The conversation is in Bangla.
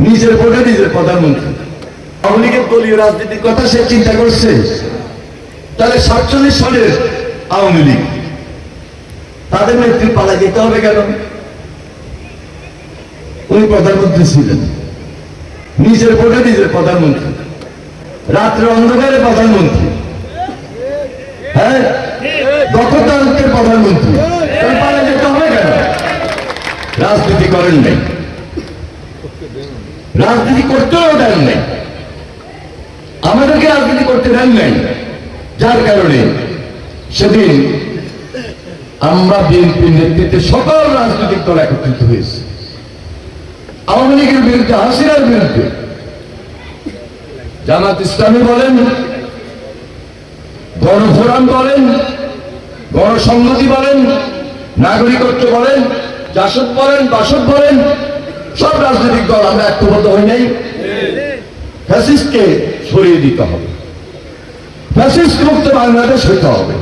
নিজের ভোটে নিজের প্রধানমন্ত্রী। আওয়ামী লীগের দলীয় রাজনীতির কথা সে চিন্তা করছে। তাহলে সাতচল্লিশ সালের আওয়ামী লীগ, তাদের নেত্রী পালা যেতে হবে কেন? উনি প্রধানমন্ত্রী ছিলেন। নিজের ভোটে নিজের প্রধানমন্ত্রী। রাত্রে অন্ধকারে প্রধানমন্ত্রী। হ্যাঁ? গতকালকের প্রধানমন্ত্রী। পালা যেতে হবে কেন? রাজনীতি করেন নাই। রাজনীতি করতেও দেন নাই। আমাদেরকে রাজনীতি করতে দেন নাই। যার কারণে সেদিন আমরা বিএনপির নেতৃত্বে সকল রাজনৈতিক দল একত্রিত হয়েছে। আওয়ামী লীগের বিরুদ্ধে, হাসিনার বিরুদ্ধে। জামাত ইসলামী বলেন গণফোরাম বলেন, গণসংহতি বলেন, নাগরিকত্ব বলেন, জাসদ বলেন, বাসদ বলেন সব রাজনৈতিক দল আমরা ঐক্যবদ্ধ হই নাই। ফ্যাসিস্টকে সরিয়ে দিতে হবে। ফ্যাসিস্ট মুক্ত বাংলাদেশ হইতে হবে।